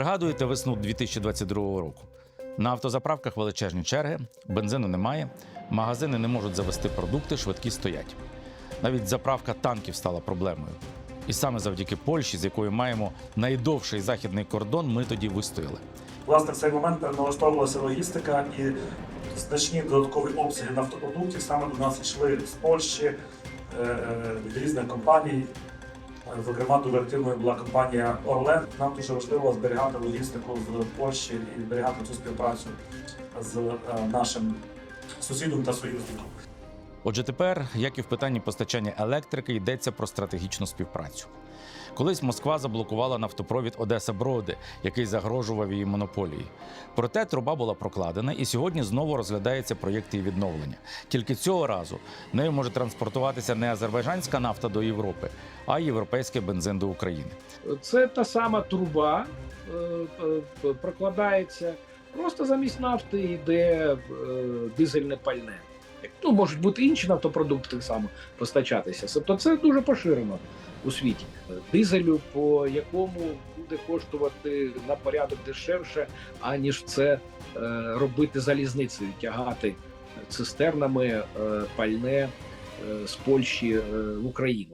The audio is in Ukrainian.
Пригадуєте весну 2022 року. На автозаправках величезні черги, бензину немає, магазини не можуть завести продукти, швидкі стоять. Навіть заправка танків стала проблемою. І саме завдяки Польщі, з якою маємо найдовший західний кордон, ми тоді вистояли. Власне, в цей момент налаштовувалася логістика і значні додаткові обсяги нафтопродуктів саме до нас йшли з Польщі е, е, від різних компаній. Е, Зокрема, дуже активною була компанія Орлен. Нам дуже важливо зберігати логістику з Польщі і зберігати цю співпрацю з е, нашим сусідом та союзником. Отже, тепер, як і в питанні постачання електрики, йдеться про стратегічну співпрацю. Колись Москва заблокувала нафтопровід Одеса Броди, який загрожував її монополії. Проте труба була прокладена, і сьогодні знову розглядається проєкт її відновлення. Тільки цього разу нею може транспортуватися не азербайджанська нафта до Європи, а європейський бензин до України. Це та сама труба е, е, прокладається. Просто замість нафти йде е, дизельне пальне. Ну, можуть бути інші нафтопродукти так само постачатися. Тобто це дуже поширено у світі. Дизелю, по якому буде коштувати на порядок дешевше, аніж це е, робити залізницею, тягати цистернами е, пальне е, з Польщі в Україну.